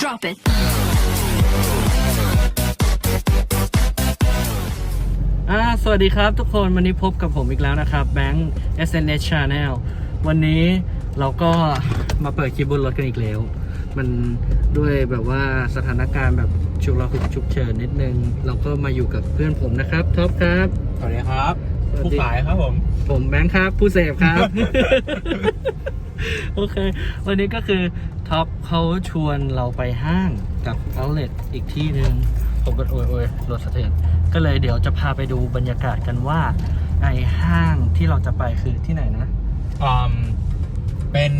Drop it. อ่าสวัสดีครับทุกคนวันนี้พบกับผมอีกแล้วนะครับแบงค์ SNS Channel วันนี้เราก็มาเปิดคลิปบนรถกันอีกแล้ว มันด้วยแบบว่าสถานการณ์แบบฉุกระหุกฉุกเฉินนิดนึง เราก็มาอยู่กับเพื่อนผมนะครับท็อปครับ สวัสดีครับสวัสดีผู้ขายครับผม ผมแบงค์ครับ ผู้เสพครับ โอเค วันนี้ก็คือท็อปเขาชวนเราไปห้างกับ outlet อีกที่หนึ่งผมก็โอยโอยรถสะเทือนก็เลยเดี๋ยวจะพาไปดูบรรยากาศกันว่าไอห้างที่เราจะไปคือที่ไหนนะอืมเป็น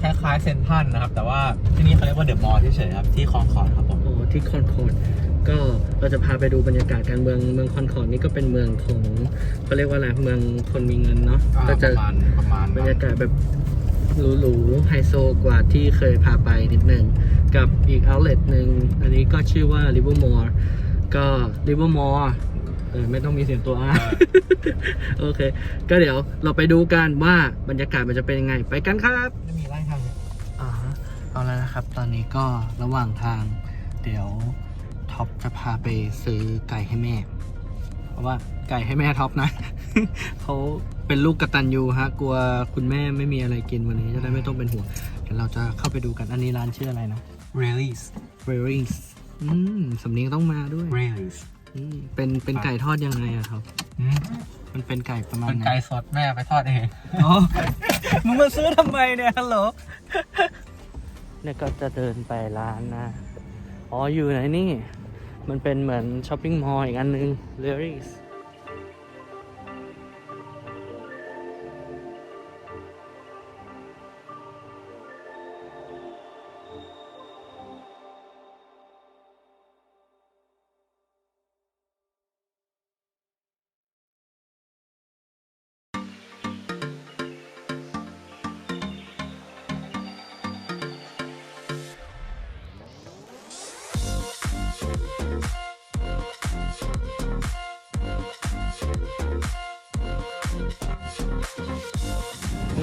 คล้ายๆเซนทรันนะครับ แต่ว่าที่นี่เขาเรียกว่าเดอะมอลล์เฉยๆครับที่คลองคอร์ดครับผมโอ้ที่คอนคอร์ดก็เราจะพาไปดูบรรยากาศการเมืองเมืองคอนคอร์ดนี่ก็เป็นเมืองของเขาเรียกว่าอะไรเมืองคนมีเงินเนาะก็จะระมาณประมาณบรรยากาศแบบ หรูๆไฮโซกว่าที่เคยพาไปนิดนึง กับอีก outlet หนึ่งอันนี้ก็ชื่อว่า Livermore ก็ Livermore เออไม่ต้องมีเสียงตัวเออาอโอเค ก็เดี๋ยวเราไปดูกันว่าบรรยากาศมันจะเป็นยังไง ไปกันครับไม่มีไล่ทางเลยอ่าเอาแล้วนะครับ ตอนนี้ก็ระหว่างทาง เดี๋ยวท็อปจะพาไปซื้อไก่ให้แม่ เพราะว่าไก่ให้แม่ท็อปนะ เขาเป็นลูกกระตันยูฮะ กลัวคุณแม่ไม่มีอะไรกินวันนี้จะได้ไม่ต้องเป็นห่วงเดี๋ยวเราจะเข้าไปดูกันอันนี้ร้านชื่ออะไรนะเรลลี่ r a r i n g s อืมสำเนียงต้องมาด้วยเรลลี่อืมเป็นเป็นไก่ทอดยังไงอะครับ มันเป็นไก่ประมาณเป็นไหนไก่สดแม่ไปทอดเอง อ๋อมึงมาซื้อทำไมเนี่ยฮัลโหลเนี่ยก็จะเดินไปร้านนะ อ๋ออยู่ไหนนี่ มันเป็นเหมือนช้อปปิ้งมอลล์อีกอันนึง l ล r i s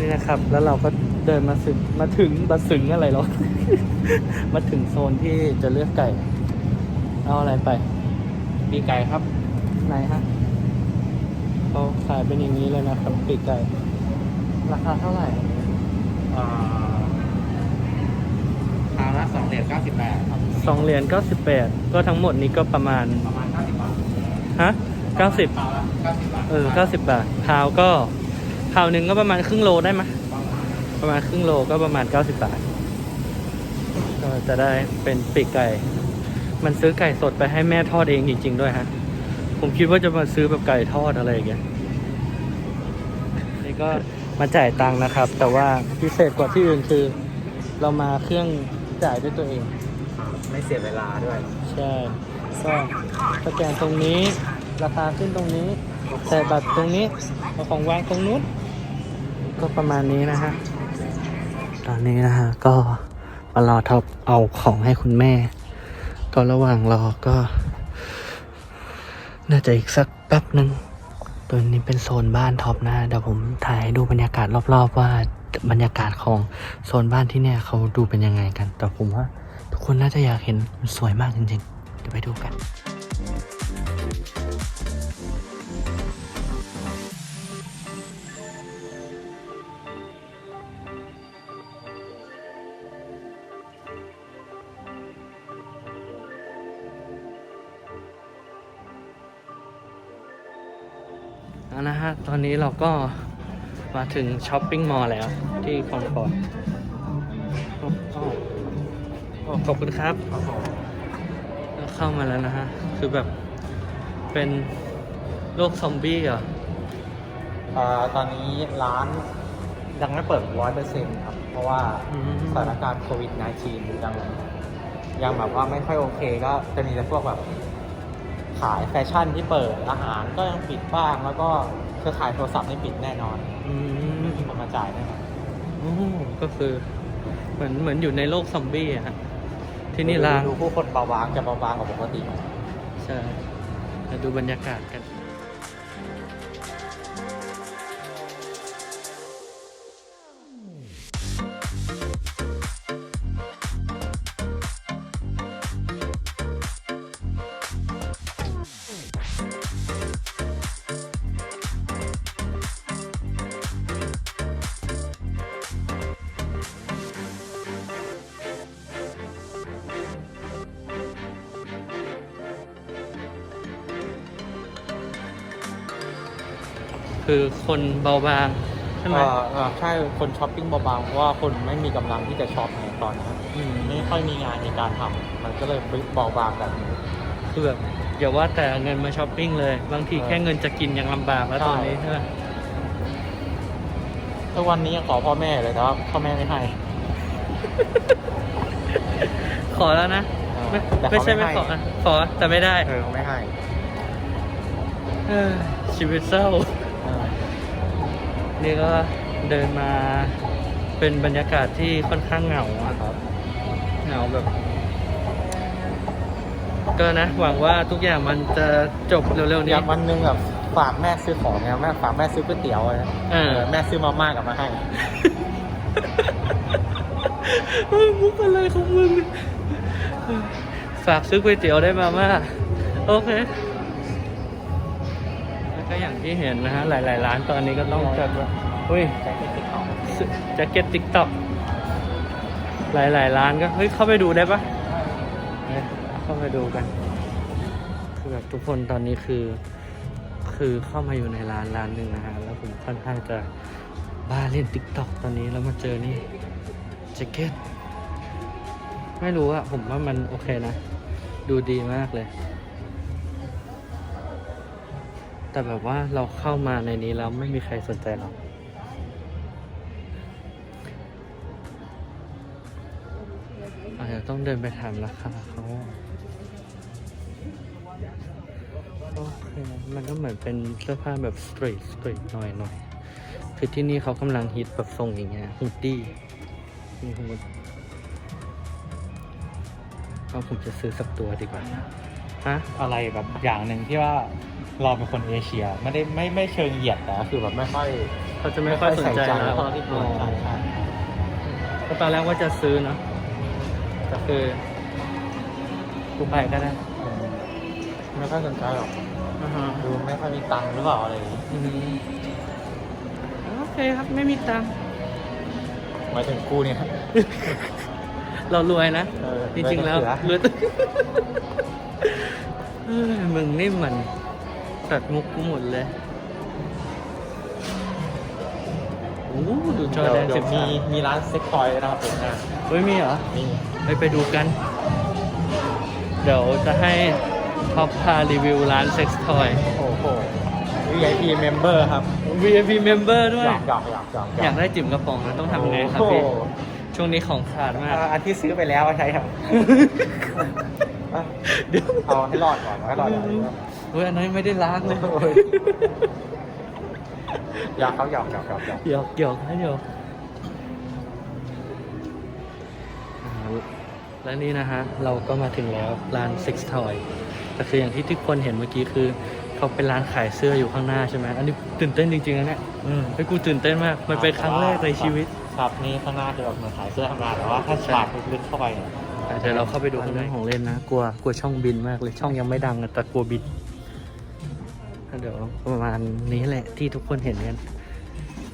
นี่นะครับ แล้วเราก็เดินมาสึงมาถึงมาสึงอะไรหรอ มาถึงโซนที่จะเลือกไก่ เอาอะไรไปมีไก่ครับ ไหนฮะเขาขายเป็นอย่างนี้เลยนะครับปีกไก่ ราคาเท่าไหร่อ่าคาละสองเหรียญเก้าสิบแปดครับสองเหรียญเก้าสิบแปดก็ทั้งหมดนี้ก็ประมาณประมาณเก้าสิบบาทฮะเก้าสิบคาละเก้าสิบบาทเออเก้าสิบบาทพาวก็ พาวหนึ่งก็ประมาณครึ่งโลได้ไหมยประมาณครึ่งโลก็ประมาณเก้าสิบบาท ก็จะได้เป็นปีกไก่ มันซื้อไก่สดไปให้แม่ทอดเองจริง ๆ ด้วยฮะ ผมคิดว่าจะมาซื้อแบบไก่ทอดอะไรอย่างเงี้ย นี่ก็มาจ่ายตังค์นะครับ แต่ว่าพิเศษกว่าที่อื่นคือ เรามาเครื่องจ่ายด้วยตัวเอง ไม่เสียเวลาด้วย ใช่ ก็สแกนตรงนี้ ราคาขึ้นตรงนี้ ใส่บัตรตรงนี้เอาของวางตรงนู้น ก็ประมาณนี้นะฮะ ตอนนี้นะฮะ ก็มารอท็อปเอาของให้คุณแม่ ก็ระหว่างรอก็ น่าจะอีกสักแป๊บหนึ่งตัวนี้เป็นโซนบ้านท็อปนะเดี๋ยวผมถ่ายให้ดูบรรยากาศรอบ ๆ ว่าบรรยากาศของโซนบ้านที่เนี่ยเขาดูเป็นยังไงกัน แต่ผมว่า ทุกคนน่าจะอยากเห็นมันสวยมากจริงๆ เดี๋ยวไปดูกัน นะฮะ ตอนนี้เราก็มาถึงช้อปปิ้งมอลล์แล้วที่คอนคอร์ดโอ้โอ้โอ้ขอบคุณครับเราเข้ามาแล้วนะฮะ คือแบบเป็นโลกซอมบี้เหรอะอ่าตอนนี้ร้านยังไม่เปิดร้อยเปอร์เซ็นต์ครับ เพราะว่าสถานการณ์โควิด -19 ยังยังแบบว่าไม่ค่อยโอเค ก็จะมีแต่พวกแบบ ขายแฟชั่นที่เปิดอาหารก็ยังปิดบ้าง แล้วก็เครือข่ายโทรศัพท์ไม่ปิดแน่นอนอืมมีคนมาจ่ายแน่นอนโอ้ก็คือเหมือนเหมือนอยู่ในโลกซอมบี้อะฮะที่นี่ร้านดูผู้คนเบาบางจะเบาบางกว่าปกติ ใช่มาดูบรรยากาศกัน คือคนเบาบางใช่ไหมเอ่อเอ่อใช่คนช้อปปิ้งเบาๆเพราะว่าคนไม่มีกำลังที่จะช็อปในตอนนี้อืมไม่ค่อยมีงานในการทำมันก็เลยเบาบางแบบนี้ คือแบบอย่าว่าแต่เงินมาช้อปปิ้งเลย บางทีเออแค่เงินจะกินยังลำบากแล้วใช่ตอนนี้ใช่ไหมทุกวันนี้ยังขอพ่อแม่เลยแต่ว่าพ่อแม่ไม่ให้ขอแล้วนะเออไม่แต่ไม่เขาใช่ไม่ไม่ให้ขออะขอแต่ไม่ได้เออไม่ให้ เออชีวิตเศร้าเออ นี่ก็เดินมาเป็นบรรยากาศที่ค่อนข้างเหงาอะครับ เหงาแบบ ก็นะหวังว่าทุกอย่างมันจะจบเร็วๆอนี้ ยากวันหนึงแบบฝากแม่ซื้อของเนี่ยแม่ฝากแม่ซื้อก๋วยเตี๋ยวอะนะเออเออ แม่ซื้อมาม่ากลับมาให้เฮ้ยมุกอะไรของมึง ฝากซื้อก๋วยเตี๋ยวได้มาม่าโอเคแล้ว ก็อย่างที่เห็นนะฮะหลาย ๆ ร้านตอนนี้ก็ต้องจัดว่าอุ้ยใจเป็นติ๊กต็อกแจ็คเก็ตติ๊กต็อกหลาย ๆ ร้านก็เฮ้ยเข้าไปดูได้ปะเนี่ยเข้าไปดูกัน คือแบบทุกคนตอนนี้คือ คือเข้ามาอยู่ในร้านร้านหนึ่งนะฮะแล้วผมค่อนข้างจะบ้าเล่นติ๊กต็อกตอนนี้แล้วมาเจอนี่แจ็คเก็ตไม่รู้อะผมว่ามันโอเคนะ ดูดีมากเลย แต่แบบว่าเราเข้ามาในนี้แล้วไม่มีใครสนใจเราอาจจะต้องเดินไปถามราคาเขาโอเคมันก็เหมือนเป็นเสื้อผ้าแบบสตรีทสตรีทหน่อยหน่อยคือที่นี่เขากำลังฮิตแบบทรงอย่างเงี้ยฮูดดี้นี่ฮูดก็ผมจะซื้อสักตัวดีกว่า ฮะ อะไรแบบอย่างหนึ่งที่ว่าเราเป็นคนเอเชียไม่ได้ไม่ไม่เชิงเหยียดแต่ก็คือแบบไม่ค่อยเขาจะไม่ค่อยสนใจแล้วเท่าที่ควรใช่ใช่ก็ตอนแรกว่าจะซื้อเนอะแต่คือกูไปก็ได้อืมไม่ค่อยสนใจหรอกอ่าฮะดูไม่ค่อยมีตังค์หรือเปล่าอะไรอย่างงี้อืมโอเคครับไม่มีตังค์หมายถึงกูเนี่ย เรารวยนะเออจริงๆแล้วรวย รวยเฮ้ยมึงนี่มันตัดมุกกูหมดเลยโอ้ดูจอเดี๋ยวแดนเดี๋สิยวบมีสามมีร้านเซ็กทอยนะครับผมนะเฮ้ยมีเหรอนี่ไปไปดูกัน เดี๋ยวจะให้ท็อปพารีวิวร้านเซ็กซ์ทอย โอ้โห VIP member ครับ VIP member ด้วยหยอกหยอกหยอกหยอกอยากได้จิ๋มกระป๋องนะต้องทำไงครับโอ้โหพี่ ช่วงนี้ของขาดมากอ่าอันที่ซื้อไปแล้วอะใช้ครับอะ เดี๋ยวเอาให้รอดก่อนเอาให้รอดก่อนเฮ้ยอันนั้นไม่ได้ล้างเลยโอ้ยหยอกเขาหยอกหยอกหยอกหยอกหยอกหยอกนะหยอกอ่าและนี่นะฮะ เราก็มาถึงแล้วร้าน Six Toy แต่คืออย่างที่ทุกคนเห็นเมื่อกี้คือ เขาเป็นร้านขายเสื้ออยู่ข้างหน้าใช่ไหมอันนี้ตื่นเต้นจริงๆนะเนี่ยอืมไอ้ยกูตื่นเต้นมาก มันเป็นครั้งแรกในชีวิตครับนี่ข้างหน้าคือแบบเหมือนขายเสื้อทำงานแต่ว่าถ้าใช่ฉากลึกๆเข้าไปเนี่ยอะ เดี๋ยวเราเข้าไปดูข้างในของเล่นนะกลัวกลัวช่องบินมากเลยช่องยังไม่ดังแต่กลัวบินเดี๋ยวประมาณนี้แหละที่ทุกคนเห็นกัน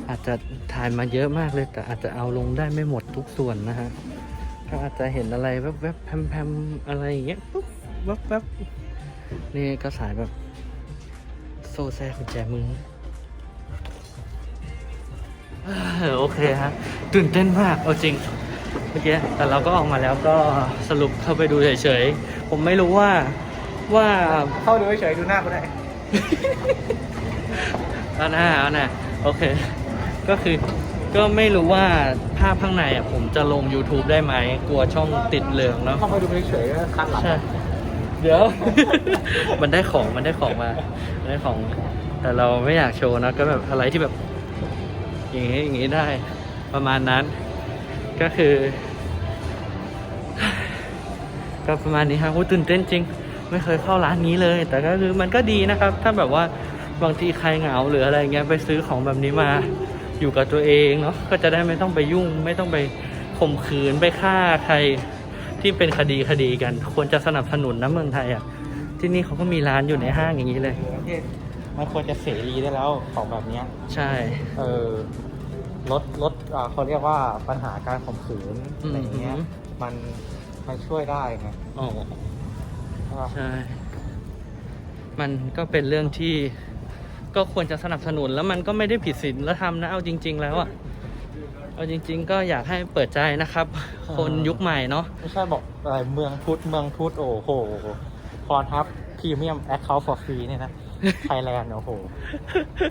อาจจะถ่ายมาเยอะมากเลยแต่อาจจะเอาลงได้ไม่หมดทุกส่วนนะฮะก็อาจจะเห็นอะไรแวบๆแพมๆอะไรอย่างเงี้ยปุ๊บแวบๆนี่ก็สายแบบ โซ่แซ่กุญแจมือโอเคฮะตื่นเต้นมากเอาจริง เมื่อกี้แต่เราก็ออกมาแล้วก็สรุปเข้าไปดูเฉยๆ ผมไม่รู้ว่าว่าเข้าดูเฉยๆดูหน้าก็ได้เอาหน้าเอาหน้าโอเค ก็คือก็ไม่รู้ว่าภาพข้างในอะผมจะลง YouTube ได้ไหม กลัวช่องติดเหลืองเนาะเข้าไปดูเฉยๆก็คันหลังใช่เดี๋ยว มันได้ของมันได้ของมา มันได้ของ แต่เราไม่อยากโชว์นะก็แบบอะไรที่แบบ อย่างงี้อย่างงี้ได้ ประมาณนั้น ก็คือ ก็ประมาณนี้ครับโอ้ตื่นเต้นจริง ไม่เคยเข้าร้านนี้เลย แต่ก็คือมันก็ดีนะครับ ถ้าแบบว่าบางทีใครเหงาหรืออะไรเงี้ยไปซื้อของแบบนี้มาอยู่กับตัวเองเนาะก็จะได้ไม่ต้องไปยุ่ง ไม่ต้องไปข่มขืนไปฆ่าใครที่เป็นคดีคดีกัน ควรจะสนับสนุนนะเมืองไทยอะที่นี่เขาก็มีร้านอยู่ในห้างอย่างนี้เลยประเทศมันควรจะเสรีได้แล้วของแบบเนี้ยใช่ เออ ลดลดอ่าเขาเรียกว่าปัญหาการข่มขืนอะไรอย่างเงี้ย อืม มันมันช่วยได้ไงอ๋อ ใช่ปะใช่ มันก็เป็นเรื่องที่ก็ควรจะสนับสนุนแล้วมันก็ไม่ได้ผิดศีลธรรมนะ เอาจริง ๆ แล้วอะเอาจริง ๆ ก็อยากให้เปิดใจนะครับ คนยุคใหม่เนาะ ไม่ใช่บอกอะไรเมืองพุทธเมืองพุทธโอ้โหพรทับพรีเมียมแอคเคาท์ for free เนี่ยนะ ไทยแลนด์โอ้โห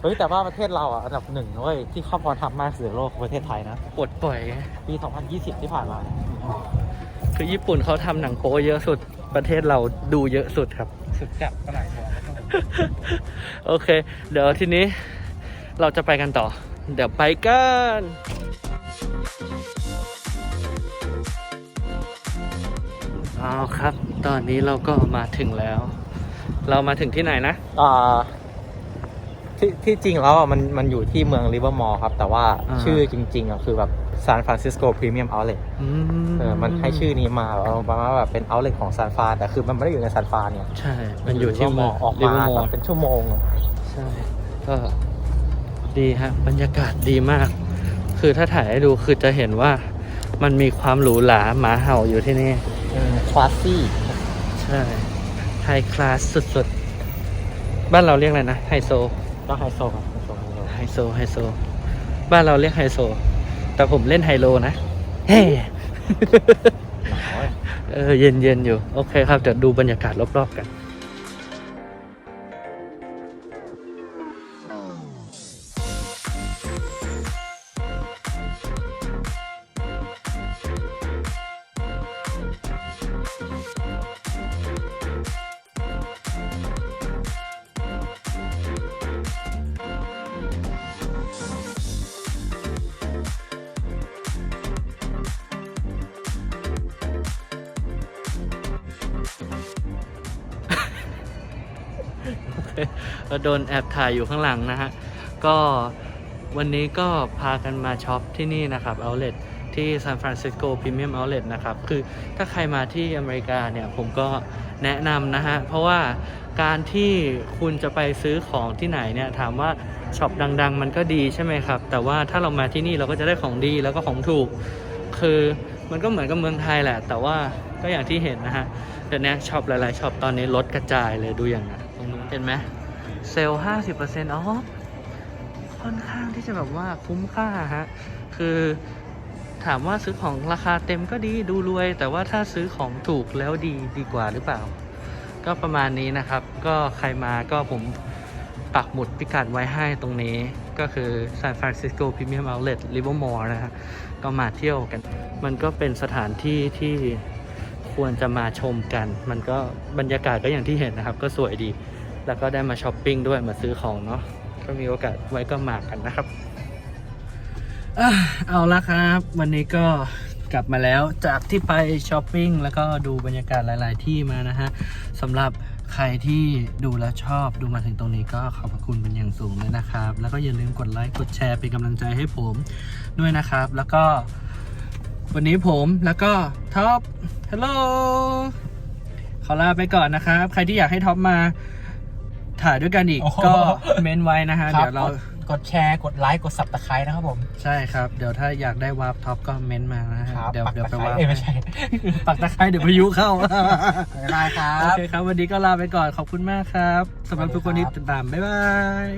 เฮ้ยแต่ว่าประเทศเราอะอันดับหนึ่งเว้ยที่เข้าพรทับมากที่สุดในโลกคือประเทศไทยนะ ปลดปล่อยไงปี 2020 ที่ผ่านมาคือญี่ปุ่นเขาทำหนังโป๊เยอะสุด ประเทศเราดูเยอะสุดครับ สุดจับก็หลายหัวโอเค เดี๋ยวทีนี้เราจะไปกันต่อ เดี๋ยวไปกันเอาครับ ตอนนี้เราก็มาถึงแล้ว เรามาถึงที่ไหนนะอ่าที่ที่จริงแล้วอะมันมันอยู่ที่เมืองริเวอร์มอลครับ แต่ว่าอ่า ชื่อจริงๆอะคือแบบซานฟรานซิสโกพรีเมียมเอาเล t อืเออ มันให้ชื่อนี้มาเอาประมาณว่าแบบเป็นเอาเล t ของซานฟรานแต่คือมันไม่ได้อยู่ในซานฟรานเนี่ยใช่ มันอยู่ที่ริเวมออร์ออกริมาเวอร์มอแบบเป็นชั่วโมงอะใช่ก็ดีฮะบรรยากาศดีมาก คือถ้าถ่ายให้ดูคือจะเห็นว่ามันมีความหรูหราหมาเห่าอยู่ที่นี่ คลาสซี่ ใช่ ไฮคลาสสุดๆ บ้านเราเรียกอะไรนะไฮโซก็ไฮโซครับไฮโซไฮโซไฮโซไฮโซ บ้านเราเรียกไฮโซ แต่ผมเล่นไฮโลนะเฮ้ หนาวอะ เออเย็นเย็นๆอยู่ โอเคครับ เดี๋ยวดูบรรยากาศรอบๆกัน ก็โดนแอบถ่ายอยู่ข้างหลังนะฮะ ก็วันนี้ก็พากันมาช็อปที่นี่นะครับ outlet ที่ซานฟรานซิสโกพรีเมียมเอา l e t นะครับ คือถ้าใครมาที่อเมริกาเนี่ยผมก็แนะนำนะฮะ เพราะว่าการที่คุณจะไปซื้อของที่ไหนเนี่ยถามว่าช็อปดัง ๆ มันก็ดีใช่ไหมครับ แต่ว่าถ้าเรามาที่นี่เราก็จะได้ของดีแล้วก็ของถูก คือมันก็เหมือนกับเมืองไทยแหละ แต่ว่าก็อย่างที่เห็นนะฮะเดี๋ยวนี้ช็อปหลายๆช็อปตอนนี้ลดกระจายเลยดูอย่างนั้นตรงนู้นเห็นไหม เซลล์ห้าสิบเปอร์เซ็นต์อ๋อ ค่อนข้างที่จะแบบว่าคุ้มค่าฮะ คือถามว่าซื้อของราคาเต็มก็ดีดูรวย แต่ว่าถ้าซื้อของถูกแล้วดีดีกว่าหรือเปล่า ก็ประมาณนี้นะครับ ก็ใครมาก็ผมปักหมุดพิกัดไว้ให้ตรงนี้ก็คือ San Francisco Premium Outlet Livermore นะฮะก็มาเที่ยวกัน มันก็เป็นสถานที่ที่ควรจะมาชมกัน มันก็บรรยากาศก็อย่างที่เห็นนะครับ ก็สวยดี แล้วก็ได้มาช้อปปิ้งด้วยมาซื้อของเนาะก็มีโอกาสไว้ก็มากันนะครับเอาละครับ วันนี้ก็กลับมาแล้วจากที่ไปช้อปปิ้งแล้วก็ดูบรรยากาศหลาย ๆ ที่มานะฮะสำหรับใครที่ดูแล้วชอบดูมาถึงตรงนี้ก็ขอบพระคุณเป็นอย่างสูงเลยนะครับ แล้วก็อย่าลืมกดไลค์กดแชร์เป็นกำลังใจให้ผมด้วยนะครับ แล้วก็วันนี้ผมแล้วก็ท็อปฮัลโหลขอลาไปก่อนนะครับ ใครที่อยากให้ท็อปมา ถ่ายด้วยกันอีก โอ้โห ก็เมนไว้นะฮะครับเดี๋ยวเรากดกดแชร์กดไลค์กดสับตะไคร้นะครับผมใช่ครับ เดี๋ยวถ้าอยากได้วาร์ปท็อปก็เม้นต์มานะฮะ ครับเดี๋ยวปักเดี๋ยวตะไปไคร้วาร์ปเอ้ยไม่ใช่ปักตะไคร้เดี๋ยวพายุเข้าบ๊ายบายครัโอบ เคครับ วันนี้ก็ลาไปก่อนขอบคุณมากครับสำหรับทุกคนที่ติดตาม บ๊ายบาย